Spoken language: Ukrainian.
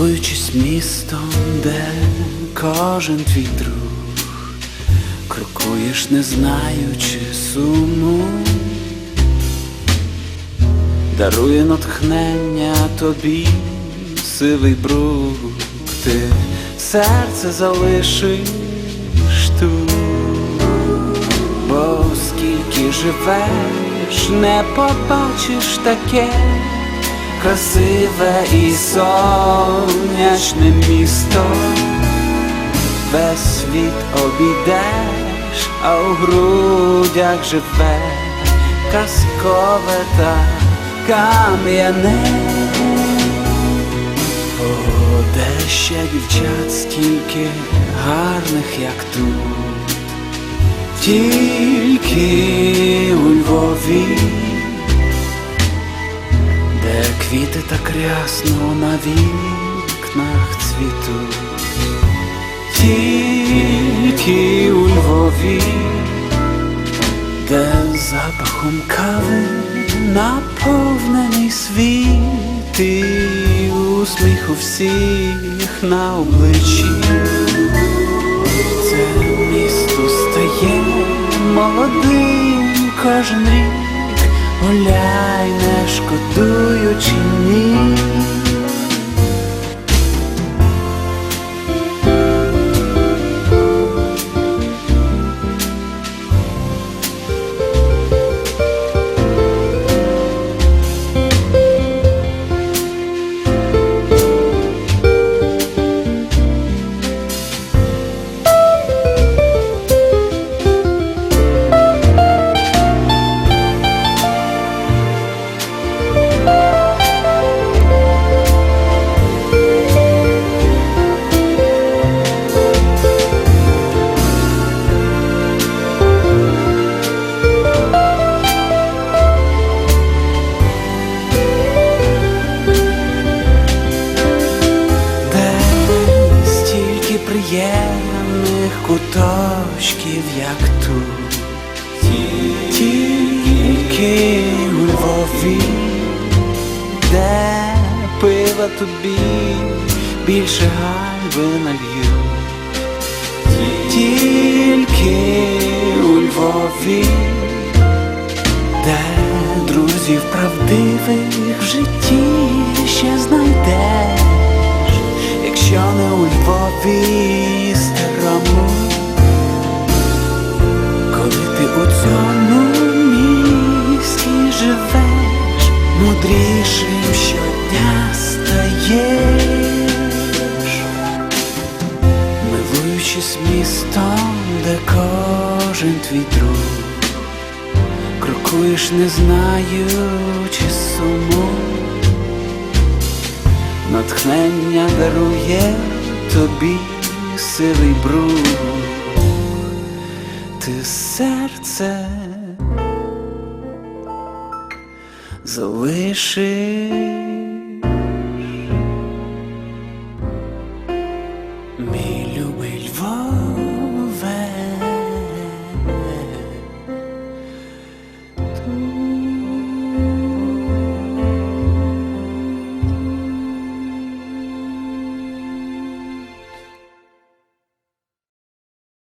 Милуючись містом, де кожен твій друг, крокуєш, не знаючи суму, дарує натхнення тобі сивий брук, ти серце залишиш тут, бо скільки живеш, не побачиш таке красиве і сонячне місто, весь світ обійдеш, а у грудях живе казкове та кам'яне. О, де ще дівчат стільки гарних, як тут, тільки у Львові квіти так рясно на вікнах цвітуть, тільки у Львові, де запахом кави наповнений світ і усміх у всіх на обличчі. Це місто стає молодим кожен рік, гуляй, не шкодуючи 情。Куточків, як тут, тільки у Львові, де пива тобі більше гальби нальють, де кожен твій друг, крокуєш, не знаючи суму. Натхнення дарує тобі сивий брух, ти серце залишиш